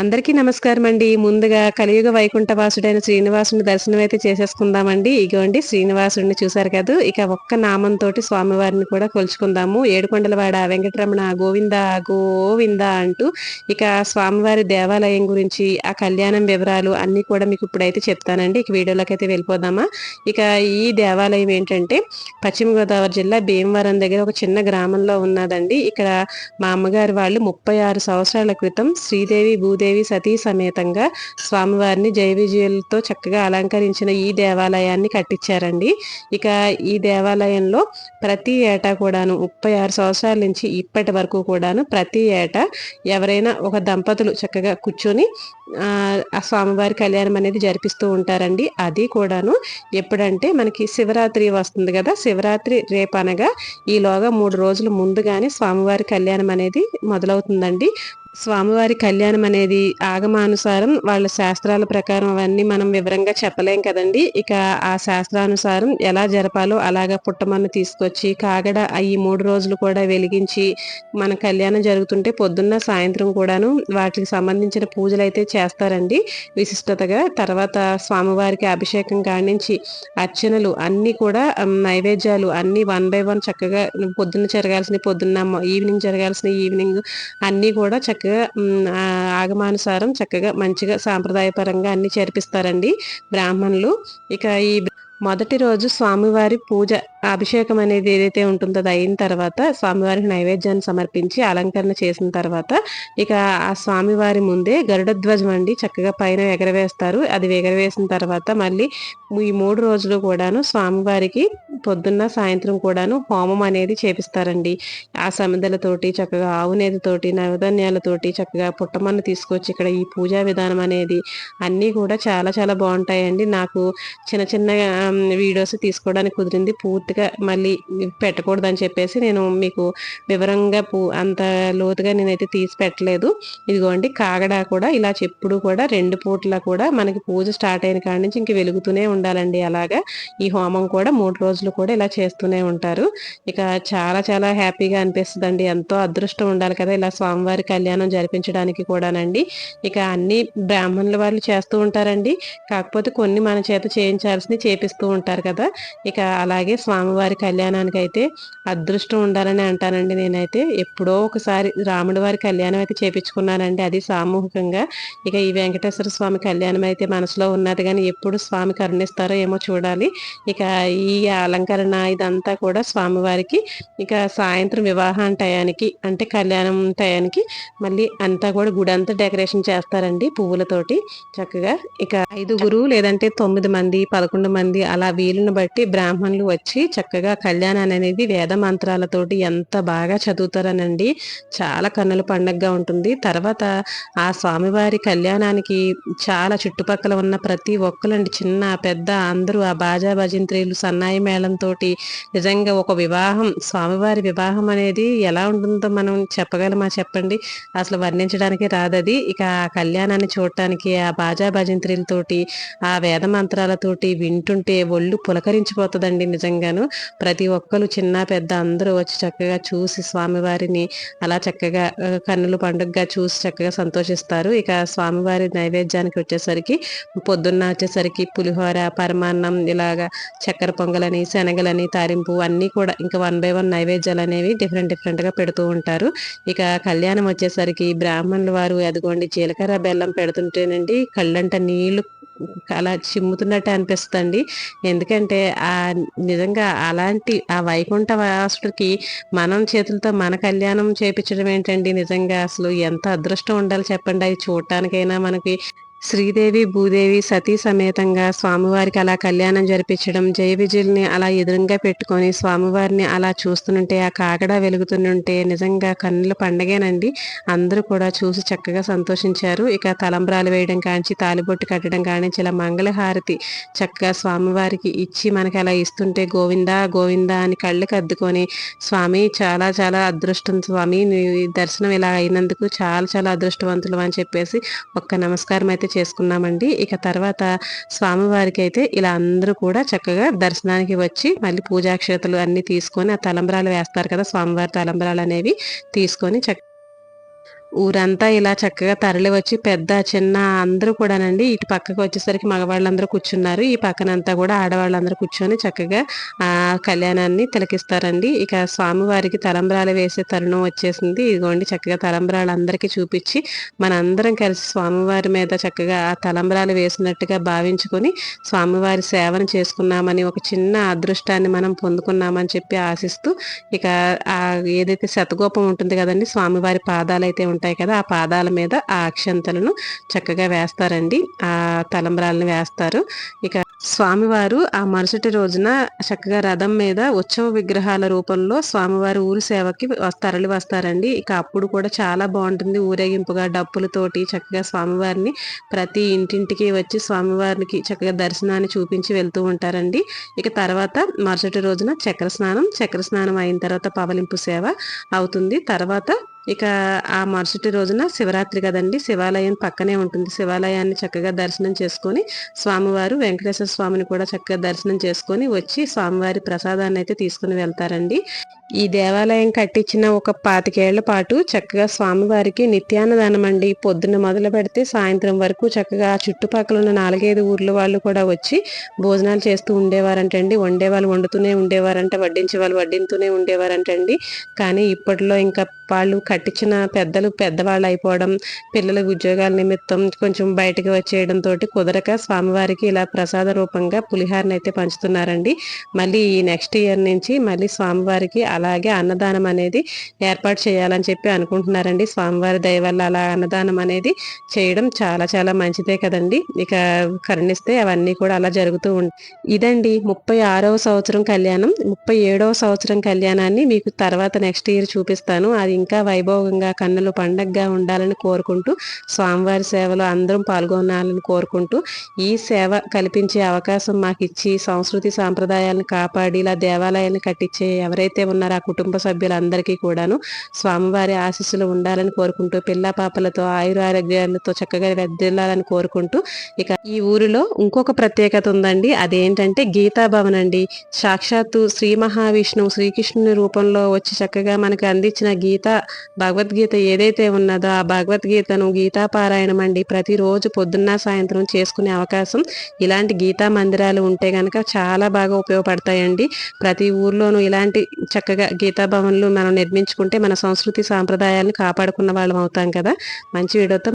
అందరికీ నమస్కారం అండి. ముందుగా కలియుగ వైకుంఠ వాసుడైన శ్రీనివాసుని దర్శనం అయితే చేసేసుకుందామండి. ఇగోండి శ్రీనివాసుడిని చూసారు కదా. ఇక ఒక్క నామంతో స్వామివారిని కూడా కొలుచుకుందాము. ఏడుకొండలవాడ వెంకటరమణ గోవింద గోవింద అంటూ ఇక స్వామివారి దేవాలయం గురించి ఆ కళ్యాణం వివరాలు అన్ని కూడా మీకు ఇప్పుడైతే చెప్తానండి. ఇక వీడియోలోకి అయితే వెళ్ళిపోదామా? ఇక ఈ దేవాలయం ఏంటంటే పశ్చిమ గోదావరి జిల్లా భీమవరం దగ్గర ఒక చిన్న గ్రామంలో ఉన్నదండి. ఇక్కడ మా అమ్మగారు వాళ్ళు ముప్పై ఆరు సంవత్సరాల క్రితం శ్రీదేవి భూదేవి దేవి సతీ సమేతంగా స్వామివారిని జయ విజయులతో చక్కగా అలంకరించిన ఈ దేవాలయాన్ని కట్టించారండి. ఇక ఈ దేవాలయంలో ప్రతి ఏటా కూడాను ముప్పై ఆరు సంవత్సరాల నుంచి ఇప్పటి వరకు కూడాను ప్రతి ఏటా ఎవరైనా ఒక దంపతులు చక్కగా కూర్చొని ఆ స్వామివారి కళ్యాణం అనేది జరిపిస్తూ ఉంటారండి. అది కూడాను ఎప్పుడంటే మనకి శివరాత్రి వస్తుంది కదా శివరాత్రి రేపు అనగా ఈలోగా మూడు రోజులు ముందుగానే స్వామివారి కళ్యాణం అనేది మొదలవుతుందండి. స్వామివారి కళ్యాణం అనేది ఆగమానుసారం వాళ్ళ శాస్త్రాల ప్రకారం అవన్నీ మనం వివరంగా చెప్పలేం కదండి. ఇక ఆ శాస్త్రానుసారం ఎలా జరపాలో అలాగా పుట్టమన్ను తీసుకొచ్చి కాగడ ఈ మూడు రోజులు కూడా వెలిగించి మన కళ్యాణం జరుగుతుంటే పొద్దున్న సాయంత్రం కూడాను వాటికి సంబంధించిన పూజలు అయితే చేస్తారండి. విశిష్టతగా తర్వాత స్వామివారికి అభిషేకం కానించి అర్చనలు అన్నీ కూడా నైవేద్యాలు అన్నీ వన్ బై వన్ చక్కగా పొద్దున్న జరగాల్సిన పొద్దున్న ఈవినింగ్ జరగాల్సిన ఈవినింగ్ అన్నీ కూడా చక్కగా చక్కగా ఆగమానుసారం చక్కగా మంచిగా సాంప్రదాయపరంగా అన్ని చేర్పిస్తారండి బ్రాహ్మణులు. ఇక ఈ మొదటి రోజు స్వామివారి పూజ అభిషేకం అనేది ఏదైతే ఉంటుందో అది అయిన తర్వాత స్వామివారికి నైవేద్యాన్ని సమర్పించి అలంకరణ చేసిన తర్వాత ఇక ఆ స్వామివారి ముందే గరుడ ధ్వజం అండి చక్కగా పైన ఎగరవేస్తారు. అది ఎగరవేసిన తర్వాత మళ్ళీ ఈ మూడు రోజులు కూడాను స్వామివారికి పొద్దున్న సాయంత్రం కూడాను హోమం అనేది చేపిస్తారండి. ఆ సమిదలతోటి చక్కగా ఆవునేదితోటి నవధాన్యాలతోటి చక్కగా పుట్టమన్ను తీసుకొచ్చి ఇక్కడ ఈ పూజా విధానం అనేది అన్నీ కూడా చాలా చాలా బాగుంటాయండి. నాకు చిన్న చిన్న వీడియోస్ తీసుకోవడానికి కుదిరింది. పూర్తిగా మళ్ళీ పెట్టకూడదని చెప్పేసి నేను మీకు వివరంగా పూ అంత లోతుగా నేనైతే తీసి పెట్టలేదు. ఇదిగోండి కాగడా కూడా ఇలా చెప్పుడు కూడా రెండు పూట్ల కూడా మనకి పూజ స్టార్ట్ అయిన కాడి నుంచి ఇంక వెలుగుతూనే ఉండాలండి అలాగా. ఈ హోమం కూడా మూడు రోజులు కూడా ఇలా చేస్తూనే ఉంటారు. ఇక చాలా చాలా హ్యాపీగా అనిపిస్తుందండి. ఎంతో అదృష్టం ఉండాలి కదా ఇలా స్వామివారి కళ్యాణం జరిపించడానికి కూడానండి. ఇక అన్ని బ్రాహ్మణుల వాళ్ళు చేస్తూ ఉంటారండి. కాకపోతే కొన్ని మన చేత చేయించాల్సినవి చేపిస్తూ ఉంటారు కదా. ఇక అలాగే స్వామివారి కళ్యాణానికి అయితే అదృష్టం ఉండాలని అంటానండి నేనైతే. ఎప్పుడో ఒకసారి రాముడి వారి కళ్యాణం అయితే చేపించుకున్నానండి అది సామూహికంగా. ఇక ఈ వెంకటేశ్వర స్వామి కళ్యాణం అయితే మనసులో ఉన్నది కానీ ఎప్పుడు స్వామి చేస్తారో ఏమో చూడాలి. ఇక ఈ అలంకరణ ఇదంతా కూడా స్వామివారికి ఇక సాయంత్రం వివాహం టయానికి అంటే కళ్యాణం టయానికి మళ్ళీ అంతా కూడా గుడి అంతా డెకరేషన్ చేస్తారండి పువ్వులతోటి చక్కగా. ఇక ఐదుగురు లేదంటే తొమ్మిది మంది పదకొండు మంది అలా వీలును బట్టి బ్రాహ్మణులు వచ్చి చక్కగా కళ్యాణాన్ని అనేది వేద మంత్రాలతోటి ఎంత బాగా చదువుతారనండి. చాలా కన్నుల పండగగా ఉంటుంది. తర్వాత ఆ స్వామివారి కళ్యాణానికి చాలా చుట్టుపక్కల ఉన్న ప్రతి ఒక్కరండి చిన్న పెద్ద అందరూ ఆ బాజా భజంత్రీలు సన్నాయి మేళంతో నిజంగా ఒక వివాహం స్వామివారి వివాహం అనేది ఎలా ఉంటుందో మనం చెప్పగలమా చెప్పండి? అసలు వర్ణించడానికి రాదది. ఇక ఆ కళ్యాణాన్ని చూడటానికి ఆ బాజా భజంత్రీలతోటి ఆ వేద మంత్రాలతోటి వింటుంటే ఒళ్ళు పులకరించిపోతుందండి నిజంగాను. ప్రతి ఒక్కరు చిన్న పెద్ద అందరూ వచ్చి చక్కగా చూసి స్వామివారిని అలా చక్కగా కన్నులు పండుగగా చూసి చక్కగా సంతోషిస్తారు. ఇక స్వామివారి నైవేద్యానికి వచ్చేసరికి పొద్దున్న వచ్చేసరికి పులిహోర పరమాన్నం ఇలాగా చక్కెర పొంగలని శనగలని తారింపు అన్నీ కూడా ఇంకా వన్ బై వన్ నైవేద్యాలు అనేవి డిఫరెంట్ డిఫరెంట్గా పెడుతూ ఉంటారు. ఇక కళ్యాణం వచ్చేసరికి బ్రాహ్మణుల వారు అదిగోండి జీలకర్ర బెల్లం పెడుతుంటేనండి కళ్ళంట నీళ్ళు అలా చిమ్ముతున్నట్టు అనిపిస్తుంది ఎందుకంటే ఆ నిజంగా అలాంటి ఆ వైకుంఠ వాసుడికి మనం చేతులతో మన కళ్యాణం చేపించడం ఏంటండి? నిజంగా అసలు ఎంత అదృష్టం ఉండాలి చెప్పండి. అవి చూడటానికైనా మనకి శ్రీదేవి భూదేవి సతీ సమేతంగా స్వామివారికి అలా కళ్యాణం జరిపించడం జయ విజయుల్ని అలా ఎదురుగా పెట్టుకొని స్వామివారిని అలా చూస్తుంటే ఆ కాగడ వెలుగుతుంటే నిజంగా కన్నుల పండగేనండి. అందరూ కూడా చూసి చక్కగా సంతోషించారు. ఇక తలంబ్రాలు వేయడం కానించి తాలిబొట్టు కట్టడం కానించి ఇలా మంగళహారతి చక్కగా స్వామివారికి ఇచ్చి మనకి అలా ఇస్తుంటే గోవిందా గోవిందా అని కళ్ళకి అద్దుకొని స్వామి చాలా చాలా అదృష్టం స్వామి దర్శనం ఇలా అయినందుకు చాలా చాలా అదృష్టవంతులు అని చెప్పేసి ఒక్క నమస్కారం అయితే చేసుకున్నామండి. ఇక తర్వాత స్వామివారికి అయితే ఇలా అందరూ కూడా చక్కగా దర్శనానికి వచ్చి మళ్ళీ పూజాక్షతలు అన్ని తీసుకొని ఆ తలంబరాలు వేస్తారు కదా స్వామివారి తలంబరాలు అనేవి తీసుకొని చక్క ఊరంతా ఇలా చక్కగా తరలి వచ్చి పెద్ద చిన్న అందరూ కూడానండి ఇటు పక్కకు వచ్చేసరికి మగవాళ్ళందరూ కూర్చున్నారు. ఈ పక్కనంతా కూడా ఆడవాళ్ళందరూ కూర్చొని చక్కగా ఆ కళ్యాణాన్ని తిలకిస్తారండి. ఇక స్వామివారికి తలంబ్రాలు వేసే తరుణం వచ్చేసింది. ఇదిగోండి చక్కగా తలంబ్రాలు అందరికీ చూపించి మనందరం కలిసి స్వామివారి మీద చక్కగా ఆ తలంబ్రాలు వేసినట్టుగా భావించుకొని స్వామివారి సేవను చేసుకున్నామని ఒక చిన్న అదృష్టాన్ని మనం పొందుకున్నామని చెప్పి ఆశిస్తూ ఇక ఆ ఏదైతే శతగోపం ఉంటుంది కదండి స్వామివారి పాదాలు అయితే ఉంటాయి కదా ఆ పాదాల మీద ఆ అక్షంతలను చక్కగా వేస్తారండి. ఆ తలంబ్రాలను వేస్తారు. ఇక స్వామివారు ఆ మరుసటి రోజున చక్కగా రథం మీద ఉత్సవ విగ్రహాల రూపంలో స్వామివారి ఊరి సేవకి తరలి వస్తారండి. ఇక అప్పుడు కూడా చాలా బాగుంటుంది ఊరేగింపుగా డప్పులతోటి చక్కగా స్వామివారిని ప్రతి ఇంటింటికి వచ్చి స్వామివారికి చక్కగా దర్శనాన్ని చూపించి వెళ్తూ ఉంటారండి. ఇక తర్వాత మరుసటి రోజున చక్ర స్నానం చక్ర స్నానం అయిన తర్వాత పవలింపు సేవ అవుతుంది. తర్వాత ఇక ఆ మరుసటి రోజున శివరాత్రి కదండి శివాలయం పక్కనే ఉంటుంది. శివాలయాన్ని చక్కగా దర్శనం చేసుకొని స్వామివారు వెంకటేశ్వర స్వామిని కూడా చక్కగా దర్శనం చేసుకొని వచ్చి స్వామివారి ప్రసాదాన్ని అయితే తీసుకుని వెళ్తారండి. ఈ దేవాలయం కట్టించిన ఒక పాతికేళ్ళ పాటు చక్కగా స్వామివారికి నిత్యాన్నదానం అండి. పొద్దున్న మొదలు పెడితే సాయంత్రం వరకు చక్కగా చుట్టుపక్కల ఉన్న నాలుగైదు ఊర్ల వాళ్ళు కూడా వచ్చి భోజనాలు చేస్తూ ఉండేవారంటండి. వండే వాళ్ళు వండుతూనే ఉండేవారంట వడ్డించే వాళ్ళు వడ్డింతూనే ఉండేవారంటండి. కానీ ఇప్పట్లో ఇంకా వాళ్ళు కట్టించిన పెద్దలు పెద్దవాళ్ళు అయిపోవడం పిల్లల ఉద్యోగాల నిమిత్తం కొంచెం బయటకు వచ్చేయడంతో కుదరక స్వామివారికి ఇలా ప్రసాద రూపంగా పులిహారని అయితే పంచుతున్నారండి. మళ్ళీ ఈ నెక్స్ట్ ఇయర్ నుంచి మళ్ళీ స్వామివారికి అలాగే అన్నదానం అనేది ఏర్పాటు చేయాలని చెప్పి అనుకుంటున్నారండి. స్వామివారి దయ వల్ల అలా అన్నదానం అనేది చేయడం చాలా చాలా మంచిదే కదండి. ఇక కరుణిస్తే అవన్నీ కూడా అలా జరుగుతూ ఉంటాయి ఇదండి ముప్పై ఆరవ సంవత్సరం కళ్యాణం. ముప్పై ఏడవ సంవత్సరం కళ్యాణాన్ని మీకు తర్వాత నెక్స్ట్ ఇయర్ చూపిస్తాను. అది ఇంకా వైభవంగా కన్నులు పండగగా ఉండాలని కోరుకుంటూ స్వామివారి సేవలో అందరం పాల్గొనాలని కోరుకుంటూ ఈ సేవ కల్పించే అవకాశం మాకు ఇచ్చి సంస్కృతి సాంప్రదాయాలను కాపాడి ఇలా దేవాలయాన్ని కట్టించే ఎవరైతే ఉన్నారో ఆ కుటుంబ సభ్యులందరికీ కూడాను స్వామివారి ఆశీస్సులు ఉండాలని కోరుకుంటూ పిల్ల పాపలతో ఆయురారోగ్యాలతో చక్కగా వెద్దెల్లాలని కోరుకుంటూ ఇక ఈ ఊరిలో ఇంకొక ప్రత్యేకత ఉందండి. అదేంటంటే గీతాభవన్ అండి. సాక్షాత్తు శ్రీ మహావిష్ణువు శ్రీకృష్ణుని రూపంలో వచ్చి చక్కగా మనకు అందించిన గీత భగవద్గీత ఏదైతే ఉన్నదో ఆ భగవద్గీతను గీతాపారాయణం అండి. ప్రతిరోజు పొద్దున్న సాయంత్రం చేసుకునే అవకాశం ఇలాంటి గీతా మందిరాలు ఉంటే కనుక చాలా బాగా ఉపయోగపడతాయండి. ప్రతి ఊర్లోనూ ఇలాంటి చక్కగా గీతాభవన్లు మనం నిర్మించుకుంటే మన సంస్కృతి సాంప్రదాయాలను కాపాడుకున్న వాళ్ళం అవుతాం కదా. మంచి వీడియోతో